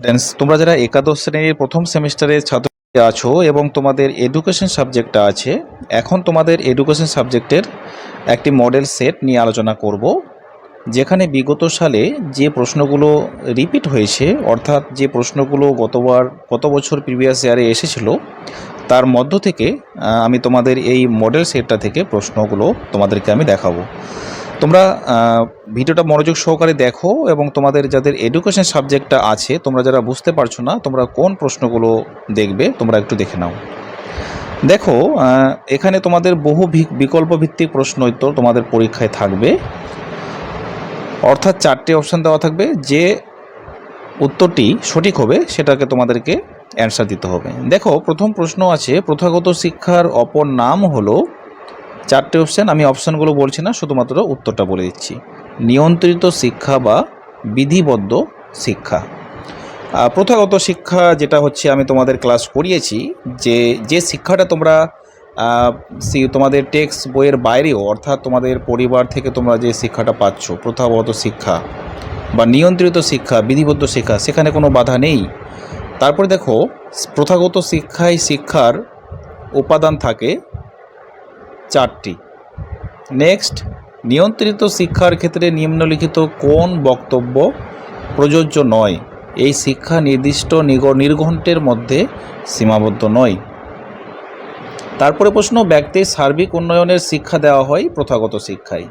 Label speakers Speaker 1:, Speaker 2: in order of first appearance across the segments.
Speaker 1: Students তোমরা যারা একাদশ শ্রেণির প্রথম সেমিস্টারের ছাত্র আছো এবং তোমাদের এডুকেশন সাবজেক্টটা আছে, এখন তোমাদের এডুকেশন সাবজেক্টের একটি মডেল সেট নিয়ে আলোচনা করব, যেখানে বিগত সালে যে প্রশ্নগুলো রিপিট হয়েছে, অর্থাৎ যে প্রশ্নগুলো গতবার, গত বছর প্রিভিয়াস ইয়ারে এসেছিল, তার মধ্য থেকে আমি তোমাদের এই মডেল সেটটা থেকে প্রশ্নগুলো তোমাদেরকে আমি দেখাবো। তোমরা ভিডিওটা মনোযোগ সহকারে দেখো এবং তোমাদের যাদের এডুকেশন সাবজেক্টটা আছে, তোমরা যারা বুঝতে পারছ না, তোমরা কোন প্রশ্নগুলো দেখবে, তোমরা একটু দেখে নাও। দেখো এখানে তোমাদের বহু বিকল্প ভিত্তিক প্রশ্ন উত্তর তোমাদের পরীক্ষায় থাকবে। অর্থাৎ চারটে অপশান দেওয়া থাকবে। যে উত্তরটি সঠিক হবে, সেটাকে তোমাদেরকে অ্যান্সার দিতে হবে। দেখো, প্রথম প্রশ্ন আছে, প্রথাগত শিক্ষার অপর নাম হলো চারটে অপশান আমি অপশানগুলো বলছি না, শুধুমাত্র উত্তরটা বলে দিচ্ছি। নিয়ন্ত্রিত শিক্ষা বা বিধিবদ্ধ শিক্ষা। প্রথাগত শিক্ষা যেটা হচ্ছে আমি তোমাদের ক্লাস করিয়েছি, যে যে শিক্ষাটা তোমরা তোমাদের টেক্সট বইয়ের বাইরেও, অর্থাৎ তোমাদের পরিবার থেকে তোমরা যে শিক্ষাটা পাচ্ছ, প্রথাগত শিক্ষা বা নিয়ন্ত্রিত শিক্ষা, বিধিবদ্ধ শিক্ষা, সেখানে কোনো বাধা নেই। তারপরে দেখো, প্রথাগত শিক্ষায় শিক্ষার উপাদান থাকে চারটি। নেক্সট নিয়ন্ত্রিত শিক্ষার ক্ষেত্রে নিম্নলিখিত কোন বক্তব্য প্রযোজ্য নয়? এই শিক্ষা নির্দিষ্ট নির্ঘণ্টের মধ্যে সীমাবদ্ধ নয়। তারপরে প্রশ্ন, ব্যক্তির সার্বিক উন্নয়নের শিক্ষা দেওয়া হয় প্রথাগত শিক্ষায়।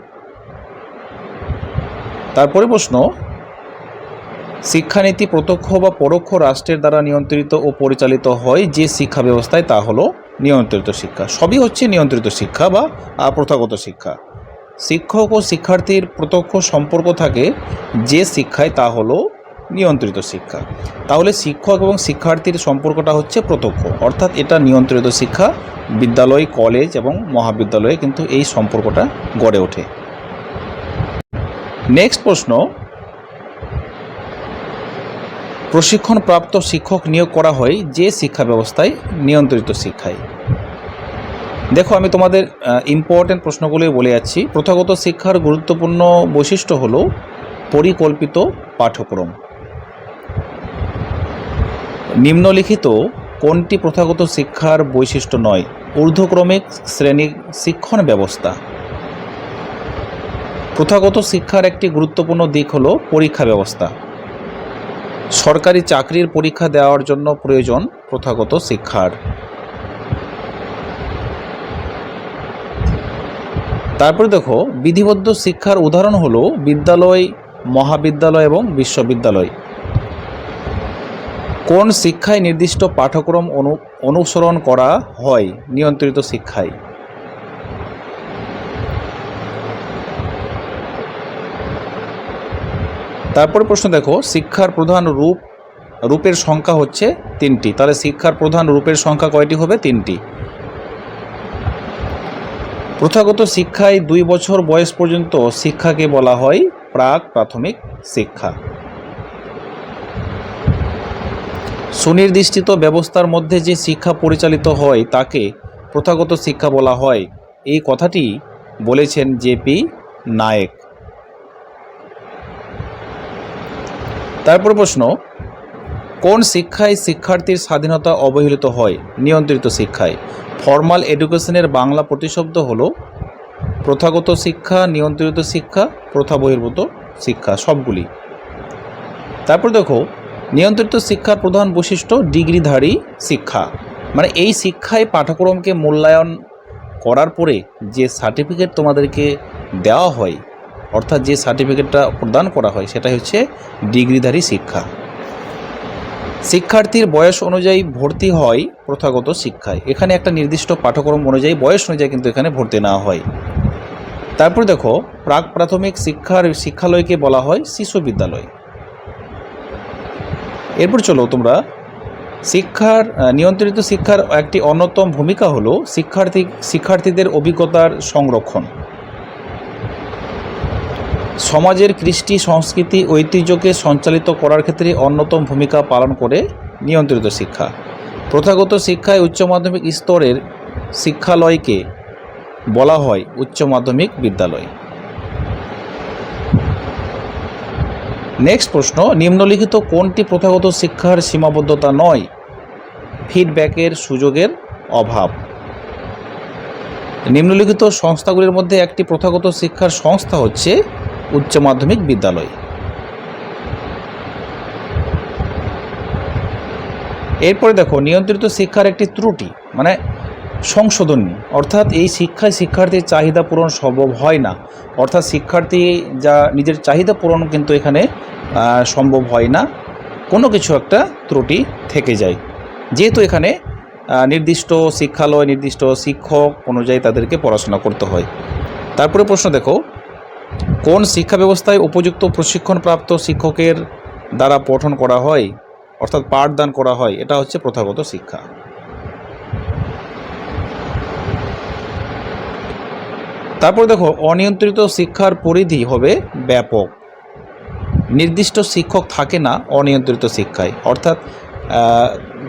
Speaker 1: তারপরে প্রশ্ন, শিক্ষানীতি প্রত্যক্ষ বা পরোক্ষ রাষ্ট্রের দ্বারা নিয়ন্ত্রিত ও পরিচালিত হয় যে শিক্ষা ব্যবস্থায়, তা হলো নিয়ন্ত্রিত শিক্ষা। সবই হচ্ছে নিয়ন্ত্রিত শিক্ষা বা প্রথাগত শিক্ষা। শিক্ষক ও শিক্ষার্থীর প্রত্যক্ষ সম্পর্ক থাকে যে শিক্ষায় তা হলো নিয়ন্ত্রিত শিক্ষা। তাহলে শিক্ষক এবং শিক্ষার্থীর সম্পর্কটা হচ্ছে প্রত্যক্ষ। অর্থাৎ এটা নিয়ন্ত্রিত শিক্ষা, বিদ্যালয়, কলেজ এবং মহাবিদ্যালয়ে কিন্তু এই সম্পর্কটা গড়ে ওঠে। নেক্সট প্রশ্ন প্রশিক্ষণপ্রাপ্ত শিক্ষক নিয়োগ করা হয় যে শিক্ষা ব্যবস্থায় নিয়ন্ত্রিত শিক্ষায়। দেখো, আমি তোমাদের ইম্পর্ট্যান্ট প্রশ্নগুলোই বলে যাচ্ছি। প্রথাগত শিক্ষার গুরুত্বপূর্ণ বৈশিষ্ট্য হলো পরিকল্পিত পাঠ্যক্রম। নিম্নলিখিত কোনটি প্রথাগত শিক্ষার বৈশিষ্ট্য নয়? ঊর্ধ্বক্রমিক শ্রেণি শিক্ষণ ব্যবস্থা। প্রথাগত শিক্ষার একটি গুরুত্বপূর্ণ দিক হলো পরীক্ষা ব্যবস্থা। সরকারি চাকরির পরীক্ষা দেওয়ার জন্য প্রয়োজন প্রথাগত শিক্ষার। তারপরে দেখো, বিধিবদ্ধ শিক্ষার উদাহরণ হলো বিদ্যালয়, মহাবিদ্যালয় এবং বিশ্ববিদ্যালয়। কোন শিক্ষায় নির্দিষ্ট পাঠ্যক্রম অনু, অনুসরণ করা হয় নিয়ন্ত্রিত শিক্ষায়? তারপরে প্রশ্ন দেখো, শিক্ষার প্রধান রূপ, রূপের সংখ্যা হচ্ছে তিনটি। তাহলে শিক্ষার প্রধান রূপের সংখ্যা কয়টি হবে? তিনটি। প্রথাগত শিক্ষায় দুই বছর বয়স পর্যন্ত শিক্ষাকে বলা হয় প্রাক প্রাথমিক শিক্ষা। সুনির্দিষ্ট ব্যবস্থার মধ্যে যে শিক্ষা পরিচালিত হয়, তাকে প্রথাগত শিক্ষা বলা হয়। এই কথাটি বলেছেন জেপি নায়েক। তারপর প্রশ্ন, কোন শিক্ষায় শিক্ষার্থীর স্বাধীনতা অবহেলিত হয়? নিয়ন্ত্রিত শিক্ষায়। ফর্মাল এডুকেশনের বাংলা প্রতিশব্দ হল প্রথাগত শিক্ষা, নিয়ন্ত্রিত শিক্ষা, প্রথা বহির্ভূত শিক্ষা, সবগুলি। তারপর দেখো, নিয়ন্ত্রিত শিক্ষার প্রধান বৈশিষ্ট্য ডিগ্রিধারী শিক্ষা। মানে এই শিক্ষায় পাঠ্যক্রমকে মূল্যায়ন করার পরে যে সার্টিফিকেট তোমাদেরকে দেওয়া হয় অর্থাৎ যে সার্টিফিকেটটা প্রদান করা হয় সেটা হচ্ছে ডিগ্রিধারী শিক্ষা। শিক্ষার্থীর বয়স অনুযায়ী ভর্তি হয় প্রথাগত শিক্ষায়। এখানে একটা নির্দিষ্ট পাঠ্যক্রম অনুযায়ী বয়স অনুযায়ী কিন্তু এখানে ভর্তি না হয়। তারপর দেখো, প্রাক প্রাথমিক শিক্ষার শিক্ষালয়কে বলা হয় শিশু বিদ্যালয়। এরপর চলো তোমরা, শিক্ষার নিয়ন্ত্রিত শিক্ষার একটি অন্যতম ভূমিকা হলো শিক্ষার্থী, শিক্ষার্থীদের অভিজ্ঞতার সংরক্ষণ। সমাজের কৃষ্টি, সংস্কৃতি, ঐতিহ্যকে সঞ্চালিত করার ক্ষেত্রে অন্যতম ভূমিকা পালন করে নিয়ন্ত্রিত শিক্ষা। প্রথাগত শিক্ষায় উচ্চ মাধ্যমিক স্তরের শিক্ষালয়কে বলা হয় উচ্চ মাধ্যমিক বিদ্যালয়। নেক্সট প্রশ্ন, নিম্নলিখিত কোনটি প্রথাগত শিক্ষার সীমাবদ্ধতা নয়? ফিডব্যাকের সুযোগের অভাব। নিম্নলিখিত সংস্থাগুলির মধ্যে একটি প্রথাগত শিক্ষার সংস্থা হচ্ছে উচ্চ মাধ্যমিক বিদ্যালয়। এরপরে দেখো, নিয়ন্ত্রিত শিক্ষার একটি ত্রুটি মানে সংশোধনী অর্থাৎ এই শিক্ষায় শিক্ষার্থীর চাহিদা পূরণ সম্ভব হয় না। অর্থাৎ শিক্ষার্থী যা নিজের চাহিদা পূরণ কিন্তু এখানে সম্ভব হয় না। কোনো কিছু একটা ত্রুটি থেকে যায়। যেহেতু এখানে নির্দিষ্ট শিক্ষালয়, নির্দিষ্ট শিক্ষক অনুযায়ী তাদেরকে পড়াশোনা করতে হয়। তারপরে প্রশ্ন দেখো কোন শিক্ষা ব্যবস্থায় উপযুক্ত প্রশিক্ষণপ্রাপ্ত শিক্ষকের দ্বারা পঠন করা হয়, অর্থাৎ পাঠদান করা হয়, এটা হচ্ছে প্রথাগত শিক্ষা। তারপর দেখো, অনিয়ন্ত্রিত শিক্ষার পরিধি হবে ব্যাপক। নির্দিষ্ট শিক্ষক থাকে না অনিয়ন্ত্রিত শিক্ষায়, অর্থাৎ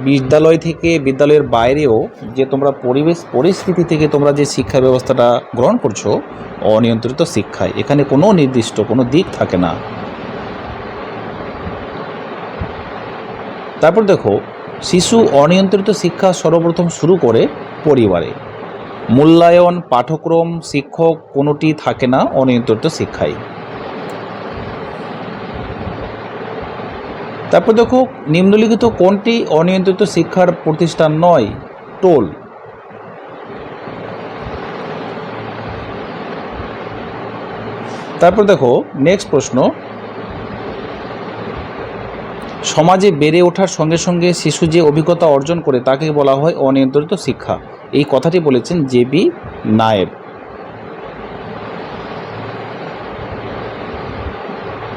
Speaker 1: বিদ্যালয় থেকে বিদ্যালয়ের বাইরেও যে তোমরা পরিবেশ, পরিস্থিতি থেকে তোমরা যে শিক্ষা ব্যবস্থাটা গ্রহণ করছ, অনিয়ন্ত্রিত শিক্ষায়, এখানে কোনো নির্দিষ্ট কোনো দিক থাকে না। তারপর দেখো, শিশু অনিয়ন্ত্রিত শিক্ষা সর্বপ্রথম শুরু করে পরিবারে। মূল্যায়ন, পাঠ্যক্রম, শিক্ষক কোনোটি থাকে না অনিয়ন্ত্রিত শিক্ষায়। তারপর দেখো, নিম্নলিখিত কোনটি অনিয়ন্ত্রিত শিক্ষার প্রতিষ্ঠান নয়? টোল। তারপর দেখো নেক্সট প্রশ্ন। সমাজে বেড়ে ওঠার সঙ্গে সঙ্গে শিশু যে অভিজ্ঞতা অর্জন করে তাকে বলা হয় অনিয়ন্ত্রিত শিক্ষা। এই কথাটি বলেছেন জে বি নায়েব।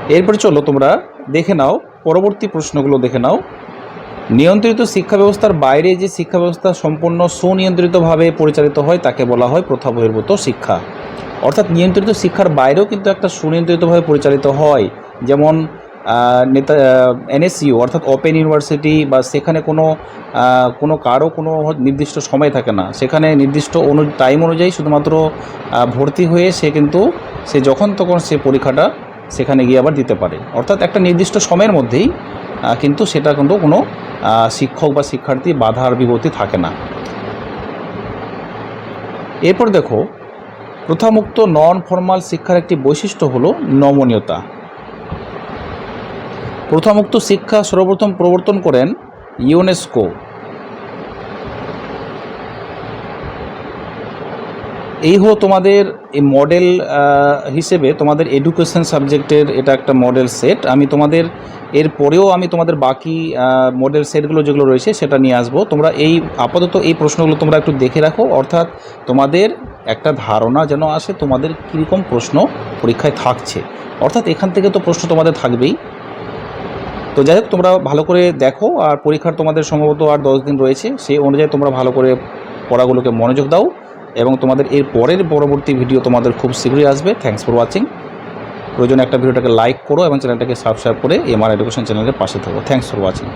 Speaker 1: এরপরে চলো তোমরা দেখে নাও পরবর্তী প্রশ্নগুলো দেখে নাও। নিয়ন্ত্রিত শিক্ষা ব্যবস্থার বাইরে যে শিক্ষা ব্যবস্থা সম্পূর্ণ সুনিয়ন্ত্রিতভাবে পরিচালিত হয়, তাকে বলা হয় প্রথা বহির্ভূত শিক্ষা। অর্থাৎ নিয়ন্ত্রিত শিক্ষার বাইরেও কিন্তু একটা সুনিয়ন্ত্রিতভাবে পরিচালিত হয়। যেমন নেতা এনএসইউ, অর্থাৎ ওপেন ইউনিভার্সিটি বা সেখানে কোনো কোনো কারও কোনো নির্দিষ্ট সময় থাকে না। সেখানে নির্দিষ্ট অনু, টাইম অনুযায়ী শুধুমাত্র ভর্তি হয়ে সে কিন্তু, সে যখন তখন সে পরীক্ষাটা সেখানে গিয়ে আবার দিতে পারে। অর্থাৎ একটা নির্দিষ্ট সময়ের মধ্যেই কিন্তু সেটা কিন্তু কোনো শিক্ষক বা শিক্ষার্থী বাধার বিভূতি থাকে না। এরপর দেখো, প্রথামুক্ত নন ফর্মাল শিক্ষার একটি বৈশিষ্ট্য হলো নমনীয়তা। প্রথামুক্ত শিক্ষা সর্বপ্রথম প্রবর্তন করেন ইউনেস্কো। এই হলো তোমাদের এই মডেল হিসেবে তোমাদের এডুকেশন সাবজেক্টের এটা একটা মডেল সেট আমি তোমাদের, এর পরেও আমি তোমাদের বাকি মডেল সেটগুলো যেগুলো রয়েছে সেটা নিয়ে আসব। তোমরা এই, আপাতত এই প্রশ্নগুলো তোমরা একটু দেখে রাখো। অর্থাৎ তোমাদের একটা ধারণা যেন আসে, তোমাদের কীরকম প্রশ্ন পরীক্ষায় থাকছে। অর্থাৎ এখান থেকে তো প্রশ্ন তোমাদের থাকবেই। তো যাই হোক, তোমরা ভালো করে দেখো, আর পরীক্ষার তোমাদের সম্ভবত আর দশ দিন রয়েছে। সেই অনুযায়ী তোমরা ভালো করে পড়াগুলোকে মনোযোগ দাও। এবং তোমাদের এর পরের পরবর্তী ভিডিও তোমাদের খুব শীঘ্রই আসবে। থ্যাংকস ফর ওয়াচিং প্রয়োজনে একটা ভিডিওটাকে লাইক করো এবং চ্যানেলটাকে সাবস্ক্রাইব করে এমআর এডুকেশন চ্যানেলের পাশে থাকো। Thanks for watching